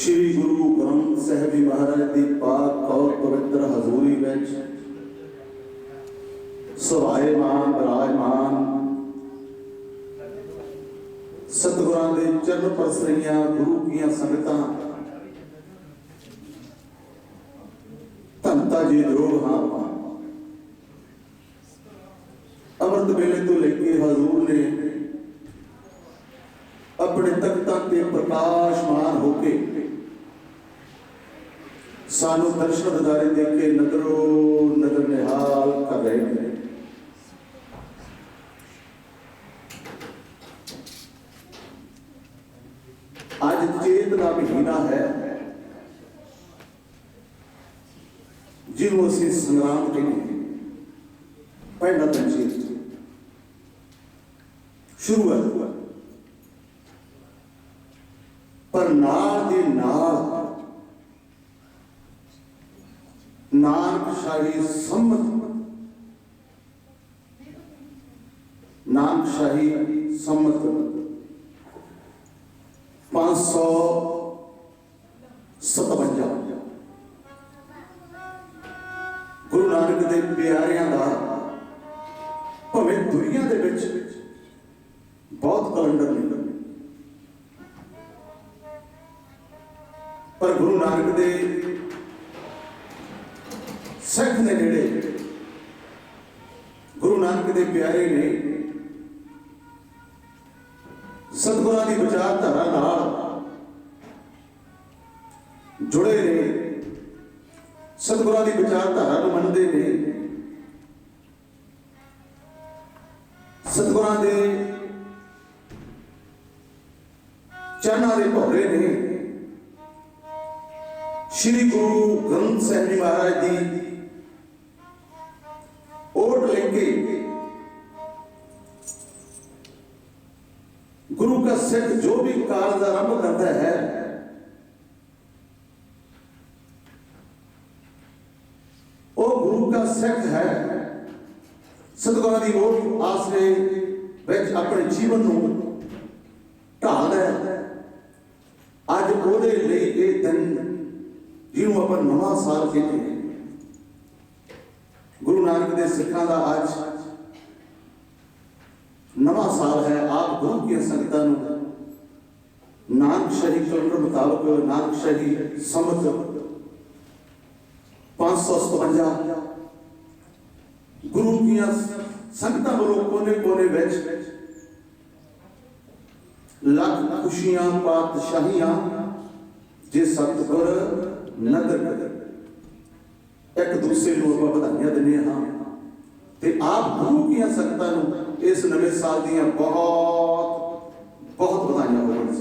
ਸ਼੍ਰੀ ਗੁਰੂ ਗ੍ਰੰਥ ਸਾਹਿਬ ਜੀ ਮਹਾਰਾਜ ਦੀ ਪਾਕ ਔਰ ਪਵਿੱਤਰ ਹਜ਼ੂਰੀ ਵਿੱਚ ਸੁਭਾਏਮਾਨ ਬਰਾਜਮਾਨ ਸਤਿਗੁਰਾਂ ਦੇ ਚਰਨ ਪਰਸਰੀਆਂ ਗੁਰੂ ਕੀਆਂ ਸੰਗਤਾਂ ਸਾਨੂੰ ਦਰਸ਼ਨ ਦਿਦਾਰੇ ਦੇ ਕੇ ਨਦਰੋ ਨਦਰ ਨਿਹਾਲ ਕਰ ਰਹੇ ਨੇ ਅੱਜ ਚੇਤ ਦਾ ਮਹੀਨਾ ਹੈ ਜਿਹਨੂੰ ਅਸੀਂ ਸੰਗਰਾਮ ਕਹਿੰਦੇ ਹਾਂ। ਪਹਿਲਾ ਤਾਂ ਚੇਤ ਸ਼ੁਰੂ ਹੈ ਪਰ ਨਾਲ ਦੇ ਨਾਲ ਨਾਨਕ ਸ਼ਾਹੀ ਸੰਮਤ। ਨਾਨਕ ਸੰਮਤ 557 ਗੁਰੂ ਨਾਨਕ ਦੇ ਪਿਆਰਿਆਂ ਦਾ ਭਾਵੇਂ ਦੁਨੀਆ ਦੇ ਵਿੱਚ ਬਹੁਤ ਕੈਲੰਡਰ ਨੇ। ਪਰ ਗੁਰੂ ਨਾਨਕ ਦੇ ਸਿੱਖ ਨੇ ਜਿਹੜੇ ਗੁਰੂ ਨਾਨਕ ਦੇ ਪਿਆਰੇ ਨੇ, ਸਤਿਗੁਰਾਂ ਦੀ ਵਿਚਾਰਧਾਰਾ ਨਾਲ ਜੁੜੇ ਨੇ, ਸਤਿਗੁਰਾਂ ਦੀ ਵਿਚਾਰਧਾਰਾ ਨੂੰ ਮੰਨਦੇ ਨੇ, ਸਤਿਗੁਰਾਂ ਦੇ ਚਰਨਾਂ ਦੇ ਭੌਰੇ ਨੇ, ਸ਼੍ਰੀ ਗੁਰੂ ਗ੍ਰੰਥ ਸਾਹਿਬ ਜੀ ਮਹਾਰਾਜ ਦੀ ਗੁਰੂ ਦਾ ਸਿੱਖ ਜੋ ਵੀ ਕਾਰਜ ਆਰੰਭ ਕਰਦਾ ਹੈ, ਉਹ ਗੁਰੂ ਦਾ ਸਿੱਖ ਹੈ। ਸਤਿਗੁਰਾਂ ਦੀ ਓਟ ਆਸਰੇ ਵਿੱਚ ਆਪਣੇ ਜੀਵਨ ਨੂੰ ਢਾਲਦਾ ਹੈ। ਅੱਜ ਉਹਦੇ ਲਈ ਇਹ ਦਿਨ ਜਿਹਨੂੰ ਆਪਾਂ ਨਵਾਂ ਸਾਲ ਕਹਿੰਦੇ ਹਾਂ। ਗੁਰੂ ਨਾਨਕ ਦੇ ਸਿੱਖਾਂ ਦਾ ਅੱਜ ਨਵਾਂ ਸਾਲ ਹੈ, ਆਪ ਗੁਰੂ ਦੀਆਂ ਸੰਗਤਾਂ ਨੂੰ। ਨਾਨਕ ਸ਼ਹੀ ਕਲੰਦਰ ਮੁਤਾਬਕ ਨਾਨਕ ਸ਼ਹੀ ਸੰਮਤ 557 ਗੁਰੂ ਦੀਆਂ ਸੰਗਤਾਂ ਵੱਲੋਂ ਕੋਨੇ ਕੋਨੇ ਵਿੱਚ ਲੱਖ ਖੁਸ਼ੀਆਂ, ਪਾਤਸ਼ਾਹੀਆਂ ਜੇ ਸਤਿਗੁਰ ਨਦਰ ਕਰੇ ਇੱਕ ਦੂਸਰੇ ਨੂੰ ਆਪਾਂ ਵਧਾਈਆਂ ਦਿੰਦੇ ਹਾਂ ਤੇ ਆਪ ਗੁਰੂ ਦੀਆਂ ਸੰਗਤਾਂ ਨੂੰ ਇਸ ਨਵੇਂ ਸਾਲ ਦੀਆਂ ਬਹੁਤ ਬਹੁਤ ਵਧਾਈਆਂ ਹੋਣ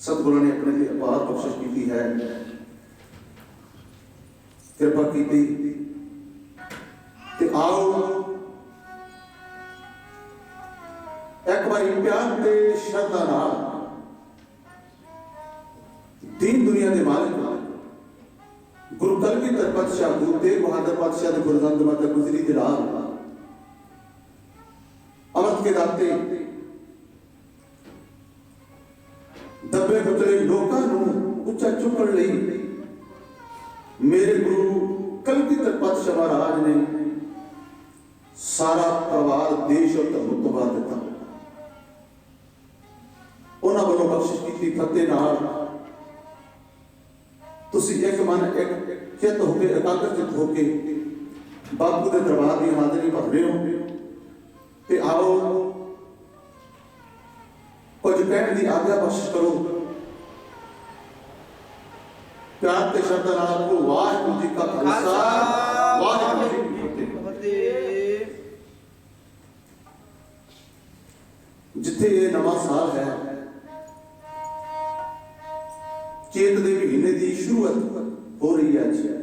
ਸਤਿਗੁਰਾਂ ਨੇ ਆਪਣੇ ਤੇ ਅਪਾਰ ਬਖਸ਼ਿਸ਼ ਕੀਤੀ ਹੈ ਕਿਰਪਾ ਕੀਤੀ ਤੇ ਆਓ ਇੱਕ ਵਾਰੀ ਪਿਆਰ ਤੇ ਸ਼ਰਧਾ ਨਾਲ ਦੀਨ ਦੁਨੀਆ ਦੇ ਮਾਲਕ ਗੁਰੂ ਕਲਗੀਧਰ ਪਾਤਸ਼ਾਹ ਗੁਰੂ ਤੇਗ ਬਹਾਦਰ ਪਾਤਸ਼ਾਹ ਦੇ ਗੁਰਦੰਦ ਮਾਤਾ ਗੁਜਰੀ ਦੇ ਰਾਹ ਅਮਰਤ ਕੇ ਦਾਤੇ ਦੱਬੇ ਕੁਚਲੇ ਲੋਕਾਂ ਨੂੰ ਉੱਚਾ ਚੁੱਕਣ ਲਈ ਮੇਰੇ ਗੁਰੂ ਕਲਗੀਧਰ ਪਾਤਸ਼ਾਹ ਮਹਾਰਾਜ ਨੇ ਸਾਰਾ ਪਰਿਵਾਰ ਦੇਸ਼ ਔਰ ਧਰਮ ਤੋਂ ਬਾਹਰ ਦਿੱਤਾ ਉਹਨਾਂ ਵੱਲੋਂ ਬਖਸ਼ਿਸ਼ ਕੀਤੀ ਫਤਿਹ ਨਾਲ ਤੁਸੀਂ ਇੱਕ ਮਨ ਇੱਕ ਚਿੱਤ ਹੋ ਕੇ ਇਕਾਗਰ ਚਿੱਤ ਹੋ ਕੇ ਬਾਪੂ ਦੇ ਦਰਬਾਰ ਦੀ ਹਾਜ਼ਰੀ ਭਰ ਰਹੇ ਹੋ ਤੇ ਆਓ ਕੁਝ ਕਹਿਣ ਦੀ ਆਗਿਆ ਬਖਸ਼ ਕਰੋ। ਪਿਆਰ ਤੇ ਸ਼ਰਧਾ ਨਾਲ ਕੋ ਵਾਹਿਗੁਰੂ ਜੀ ਕਾ ਖਾਲਸਾ। ਵਾਹਿਗੁਰੂ ਜੀ ਕੀ ਫਤਿਹ। ਜਿੱਥੇ ਇਹ ਨਵਾਂ ਸਾਲ ਹੈ ਚੇਤ ਦੇ ਮਹੀਨੇ ਦੀ ਸ਼ੁਰੂਆਤ ਹੋ ਰਹੀ ਹੈ ਅੱਜ।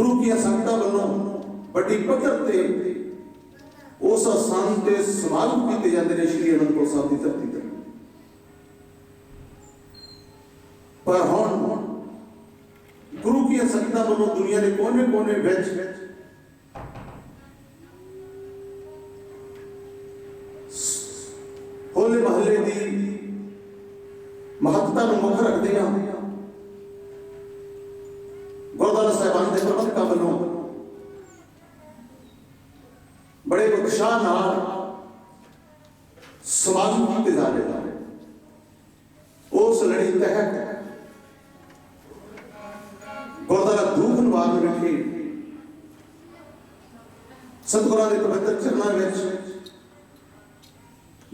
ਗੁਰੂ ਕੀ ਸੰਗਤਾਂ ਵੱਲੋਂ ਵੱਡੀ ਪੱਧਰ ਤੇ ਉਸ ਅਸਥਾਨ ਤੇ ਸਮਾਗਮ ਕੀਤੇ ਜਾਂਦੇ ਨੇ ਸ੍ਰੀ ਅਨੰਦਪੁਰ ਸਾਹਿਬ ਦੀ ਧਰਤੀ ਤੇ। ਪਰ ਹੁਣ ਗੁਰੂ ਕੀ ਸੰਗਤਾਂ ਵੱਲੋਂ ਦੁਨੀਆ ਦੇ ਕੋਨੇ-ਕੋਨੇ ਵਿੱਚ ਦੂਖਨਵਾਰ ਵਿਖੇ ਸਤਿਗੁਰਾਂ ਦੇ ਪਵਿੱਤਰ ਚਰਨਾਂ ਵਿੱਚ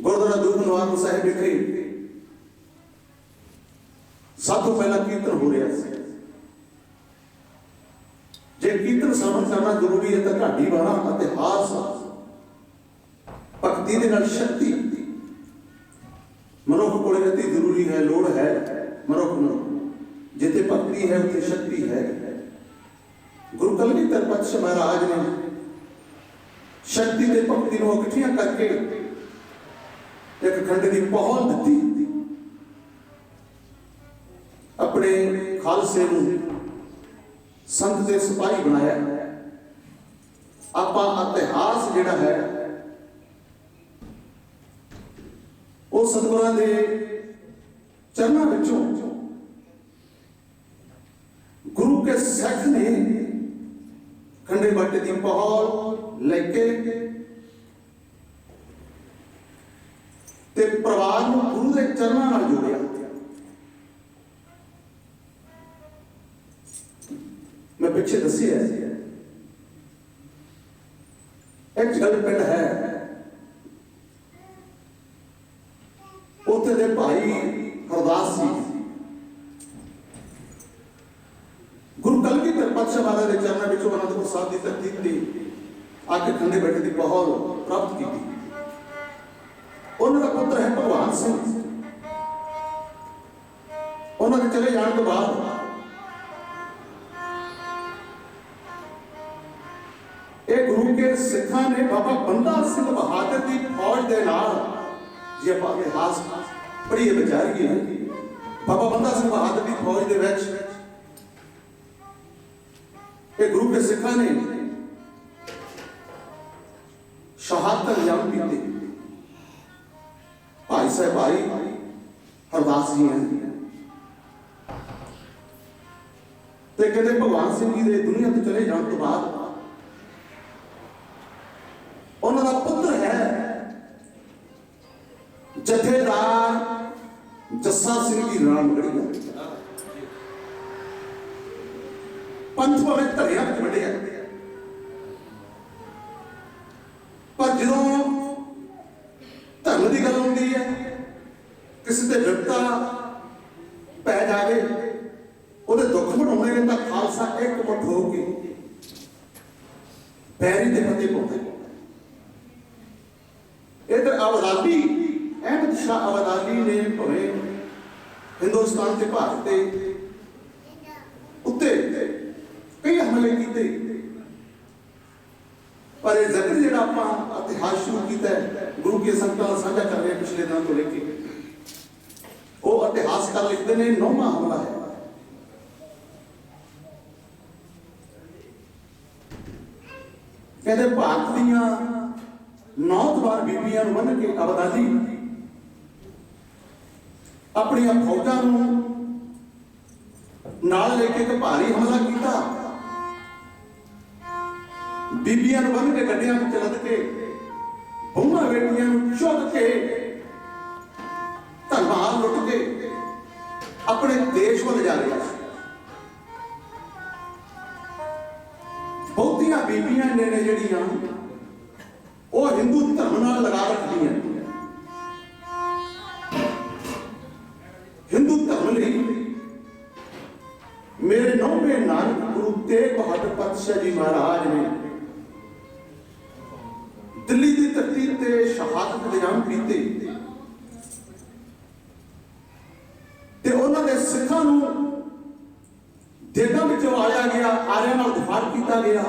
ਗੁਰਦੁਆਰਾ ਦੂਖਨਵਾਰ ਸਾਹਿਬ ਵਿਖੇ ਸਭ ਤੋਂ ਪਹਿਲਾਂ ਕੀਰਤਨ ਹੋ ਰਿਹਾ ਸੀ। ਜੇ ਕੀਰਤਨ ਸਰਵਣ ਕਰਨਾ ਜ਼ਰੂਰੀ ਹੈ ਤਾਂ ਢਾਡੀ ਬਾਣਾ ਅਤੇ ਹਾਸ ਭਗਤੀ ਦੇ ਨਾਲ ਸ਼ਕਤੀ। ਮਨੁੱਖ ਕੋਲ ਰਹਤੀ ਜ਼ਰੂਰੀ ਹੈ, ਲੋੜ ਹੈ, ਮਨੁੱਖ ਨੂੰ ਜਿੱਥੇ ਭਗਤੀ ਹੈ, ਉੱਥੇ ਸ਼ਕਤੀ ਹੈ। ਗੁਰੂ ਕਲਗੀਧਰ ਪਾਤਸ਼ਾਹ ਮਹਾਰਾਜ ਨੇ ਸ਼ਕਤੀ ਦੇ ਭਗਤੀ ਨੂੰ ਇਕੱਠੀਆਂ ਕਰਕੇ ਇੱਕ ਖੰਡ ਦੀ ਪਹੁਲ ਦਿੱਤੀ। ਆਪਣੇ ਖਾਲਸੇ ਨੂੰ ਸੰਤ ਦੇ ਸਿਪਾਹੀ ਬਣਾਇਆ। ਆਪਾਂ ਇਤਿਹਾਸ ਜਿਹੜਾ ਹੈ, ਉਹ ਸਤਿਗੁਰਾਂ ਦੇ ਚਰਨਾਂ ਵਿੱਚੋਂ ਗੁਰੂ ਕੇ ਸਿੱਖ ਨੇ ਖੰਡੇ ਬਾਟੇ ਦੀ ਪਹੌਲ ਲੈ ਕੇ ਤੇ ਪਰਿਵਾਰ ਨੂੰ ਗੁਰੂ ਦੇ ਚਰਨਾਂ ਨਾਲ ਜੋੜਿਆ। ਮੈਂ ਪਿੱਛੇ ਦੱਸਿਆ ਇੱਕ ਜਲ ਪਿੰਡ ਹੈ। ਉੱਥੇ ਦੇ ਭਾਈ ਹਰਦਾਸ ਜੀ ਗੁਰੂ ਕਲਗੀਧਰ ਪਾਤਸ਼ਾਹ ਮਹਾਰਾਜ ਦੇ ਚਰਨਾਂ ਵਿੱਚੋਂ ਅਨੰਦਪੁਰ ਸਾਹਿਬ ਦੀ ਧਰਤੀ ਤੇ ਆ ਕੇ ਖੰਡੇ ਬੈਠੇ ਦੀ ਪਹੌਲ ਪ੍ਰਾਪਤ ਕੀਤੀ। ਉਹਨਾਂ ਦਾ ਪੁੱਤਰ ਹੈ ਭਗਵਾਨ ਸਿੰਘ। ਉਹਨਾਂ ਦੇ ਚਲੇ ਜਾਣ ਤੋਂ ਬਾਅਦ ਇਹ ਗੁਰੂ ਕੇ ਸਿੱਖਾਂ ਨੇ ਬਾਬਾ ਬੰਦਾ ਸਿੰਘ ਬਹਾਦਰ ਦੀ ਫੌਜ ਦੇ ਨਾਲ, ਜੇ ਆਪਾਂ ਇਤਿਹਾਸ ਪੜ੍ਹੀਏ ਵਿਚਾਰੀਏ ਬਾਬਾ ਬੰਦਾ ਸਿੰਘ ਬਹਾਦਰ ਦੀ ਫੌਜ ਦੇ ਵਿੱਚ ਇਹ ਗੁਰੂ ਕੇ ਸਿੱਖਾਂ ਨੇ ਸ਼ਹਾਦਤ ਅੰਜਾਮ ਦਿੱਤੀ ਭਾਈ ਸਾਹਿਬ ਭਾਈ ਹਰਦਾਸ ਜੀ ਹਨ ਤੇ ਕਹਿੰਦੇ ਭਗਵਾਨ ਸਿੰਘ ਜੀ ਦੇ ਦੁਨੀਆ ਤੋਂ ਚਲੇ ਜਾਣ ਤੋਂ ਬਾਅਦ ਉਹਨਾਂ ਦਾ ਪੁੱਤਰ ਹੈ ਜਥੇਦਾਰ ਜੱਸਾ ਸਿੰਘ ਜੀ ਰਾਮਗੜੀਆ ਪੰਥ ਭਾਵੇਂ ਧਰਿਆ ਵਿੱਚ ਵੱਡਿਆ। ਪਰ ਜਦੋਂ ਧਰਮ ਦੀ ਗੱਲ ਹੁੰਦੀ ਹੈ, ਕਿਸੇ ਤੇ ਵਿਪਤਾ ਪੈ ਜਾਵੇ, ਉਹਦੇ ਦੁੱਖ ਮਨਾਉਣੇ ਨੇ ਤਾਂ ਖਾਲਸਾ ਇੱਕ ਮੁੱਠ ਹੋ ਕੇ ਪੈਰੀ ਦੇ ਪੱਤੇ ਪਾਉਂਦੇ ਇਧਰ ਅਵਦਾਲੀ ਅਹਿਮਦ ਸ਼ਾਹ ਅਵਦਾਲੀ ਨੇ ਭਵੇਂ ਹਿੰਦੁਸਤਾਨ ਤੇ ਭਾਰਤ ਤੇ ਹੁੰਦੇ ਪਰ ਇਹ ਜ਼ਿਕਰ ਜਿਹੜਾ ਆਪਾਂ ਇਤਿਹਾਸ ਸ਼ੁਰੂ ਕੀਤਾ ਹੈ, ਗੁਰੂ ਕੀ ਸੰਤਾਂ ਨਾਲ ਸਾਂਝਾ ਕਰ ਰਹੇ ਪਿਛਲੇ ਦਿਨਾਂ ਤੋਂ ਲੈ ਕੇ। ਉਹ ਇਤਿਹਾਸਕਾਰ ਲਿਖਦੇ ਨੇ, ਨੌਵਾਂ ਹਮਲਾ ਹੈ। ਕਹਿੰਦੇ ਭਾਰਤ ਦੀਆਂ ਨੌ ਦਵਾਰ ਬੀਬੀਆਂ ਨੂੰ ਮੰਨ ਕੇ ਅਬਦਾਲੀ ਆਪਣੀਆਂ ਫੌਜਾਂ ਨੂੰ ਨਾਲ ਲੈ ਕੇ ਤੇ ਭਾਰੀ ਹਮਲਾ ਕੀਤਾ। ਬੀਬੀਆਂ ਨੂੰ ਬੰਨ ਕੇ ਗੱਡਿਆਂ ਵਿੱਚ ਲੱਦ ਕੇ ਬਹੂਆਂ ਬੇਟੀਆਂ ਨੂੰ ਚੁੱਕ ਕੇ ਧਰਮਾਂ ਲੁੱਟ ਕੇ ਆਪਣੇ ਦੇਸ਼ ਵੱਲ ਜਾ ਰਿਹਾ ਸੀ। ਬਹੁਤੀਆਂ ਬੀਬੀਆਂ ਨੇ ਨੇ ਜਿਹੜੀਆਂ ਉਹ ਹਿੰਦੂ ਧਰਮ ਨਾਲ ਲਗਾ ਰੱਖਦੀਆਂ ਹਿੰਦੂ ਧਰਮ ਲਈ ਮੇਰੇ ਨੌਵੇਂ ਨਾਨਕ ਗੁਰੂ ਤੇਗ ਬਹਾਦਰ ਪਾਤਸ਼ਾਹ ਜੀ ਮਹਾਰਾਜ ਨੇ إلى